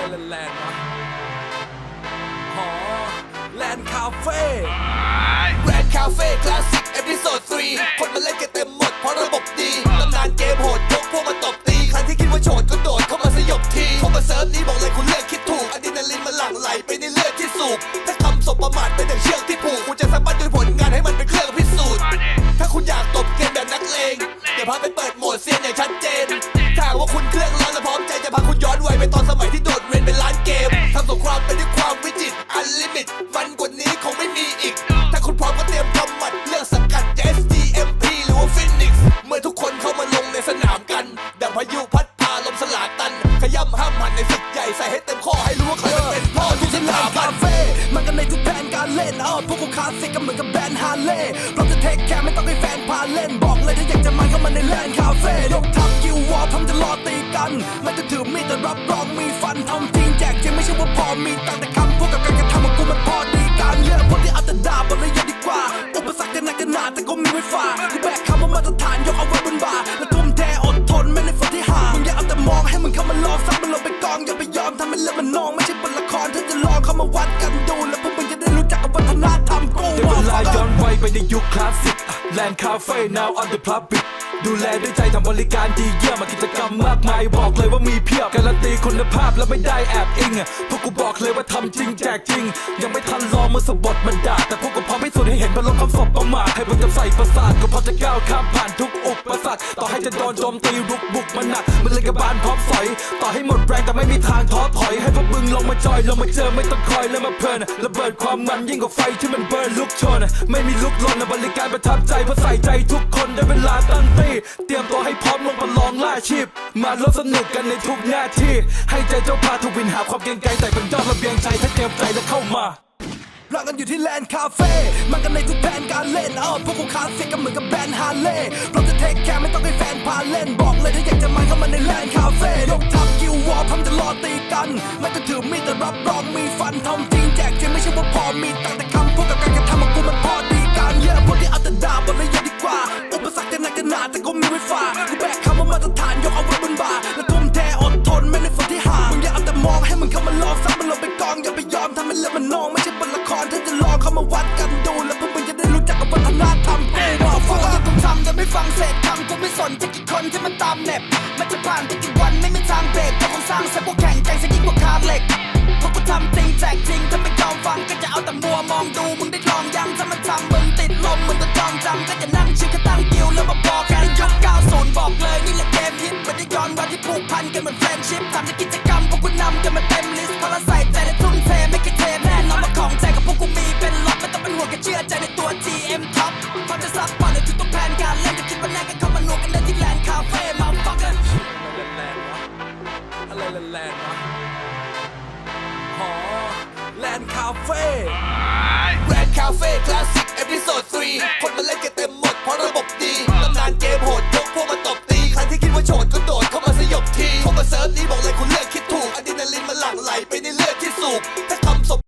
อะไรแลนด์วะอ๋อแลนด์คาเฟ่แรดคาเฟ่คลาสสิกเอพิโซด3คนมาเล่นกันเต็มหมดเพราะระบบดีตำนานเกมโหดยกพวกมาตบตีใครที่คิดว่าโฉดก็โดดเข้ามาสยบทีเข้ามาเซิร์ฟนี้บอกเลยคุณเลือกคิดถูกอะดรีนาลีนมันหลั่งไหลไปในเลือดที่สูบถ้าคำสบประมาทเป็นดังเชือกที่ผูกคุณจะ ในศึกใหญ่ใส่ให้เต็มข้อให้รู้ว่าเขาเป็นพ่อทุกสถาบัคานเฟ่มันกันในทุกแผนการเล่นเออพวกกูคลาสสิกก็เหมือนกับแบรนด์ฮาร์เลย์เราจะเทคแคร์ไม่ต้องให้แฟนพาเล่นบอกเลยถ้าอยากจะมันก็มาในแลนด์คาเฟ่ยกทัพกิววอร์พร้อมจะรอตีกันม่ต้องถือมีดแต่รับรองมีฟันทำจริงแจกจริงไม่ใช่ว่าพอมีตังแต่คำพูดกับการกระทำของกูมันพอดีกันเยอะพวกที่เอาแต่ด่าบนระยะดีกว่าอุปสรรคจะหนักจะหนาแต่ก็มีไว้ฝ่ากูแบกคำว่ามาตรฐานยกเอาไว้ ทำให้เลือดมันนองไม่ใช่บทละครถ้าจะลองเข้ามาวัดกันดู แล้วพวกมึงจะได้รู้จักกับวัฒนธรรมกูได้เวลาย้อนไปไปในยุคคลาสสิกแลนด์คาเฟ่ now on the public ดูแลด้วยใจทำบริการดีเยี่ยมกิจกรรมมากมายบอกเลยว่ามีเพียบการันตีคุณภาพแล้วไม่ได้แอบอิงอะพวกกูบอกเลยว่าทำจริงแจกจริง ยังไม่ทันลอมือสบดมันด่าแต่พวกกูพร้อมพิสูจน์ให้เห็นพลังคำสบประมาทให้มันจับใส่ประสาทก็พอจะก้าวข้ามผ่านทุกอุปสรรคต่อให้จะโดนโจมตีรุกบุกมันหนักมันเลยกระบาลพร้อมสอย ต่อให้หมดแรงแต่ไม่มีทางท้อถอย ให้พวกมึงลงมาจอยลงมาเจอไม่ต้องคอยแล้วมาเพลินระเบิดความมันยิ่งกว่าไฟที่มันเบิร์นลุกชน ไม่มีลุกลนบริการประทับใจเพราะใส่ใจทุกคนได้เวลาตั้งตีเตรียมตัวให้พร้อมลงประลองล่าชีพ มาร่วมสนุกกันในทุกหน้าที่ ให้ใจเจ้าพาทุกวินหาความเกรงใจแต่เป็นยอดระเบียงใจถ้าเตรียมใจแล้วเข้ามารักกันอยู่ที่แลนด์คาเฟ่มันกันในทุกแผนการเล่นเออพวกกูคาสสิกก็เหมือนกับแบรนด์ฮาร์เลย์เราจะเทคแคร์ไม่ต้องให้แฟนพาเล่น บอกเลยถ้าอยากจะมันเข้ามาในแลนด์คาเฟ่ยกทัพกิววอร์พร้อมจะรอตีกันไม่ต้องถือมีดแต่รับรองมีฟันทำจริงแจกจริงไม่ใช่ว่าพอมีตังแต่คำพูดกับการกระทำของกูมันพอดีกันเยอะพวกที่เอาแต่ด่าบนระย ฝ่าอุปสรรคจะหนักจะหนาแต่ก็มีไว้ฝ่ากูแบกคำว่ามาตรฐานยกเอาไว้บนบ่าและทุ่มเทอดทนไม่ในฝนที่หามึงอย่าเอาแต่มองให้มึงเข้ามาลองซักมันลงไปกองอย่าไปยอมทำเป็นเรื่องมันนองไม่ใช่บทละครถ้าจะลองเข้ามาวัดกันดู แล้วพวกมึงจะได้รู้จักกับวัฒนธรรมกูบอกฟัฟังงยังต้องทำแต่ไม่ฟังเศษคำกูไม่สนจะกี่คนที่มันตามแมพมันจะผ่านไปกี่วันไม่มีทางเบรกเพราะคงสร้างเซ็ตพวกแข่งใจซะยิ่งกว่าคาร์เหล็กเพราะกูทำจริงแจกจริงถ้าไม่ยอมฟังก็จะเอาแต่มัวมองดูมึงได้ลองยังถ้ามัน นด์คาเฟ่แบรนด์คาเฟ่คลาสสิกเอพิโซด3คนมาเล่นกันเต็มหมดเพราะระบบดีตำนานเกมโหดยกพวกมาตบตี ใครที่คิดว่าโฉดก็โดดเข้ามาสยบทีเข้ามาเซิร์ฟนี้บอกเลยคุณเลือกคิดถูกอะดรีนาลินมาหลั่งไหลไปในเลือดที่สูบถ้าทำศพ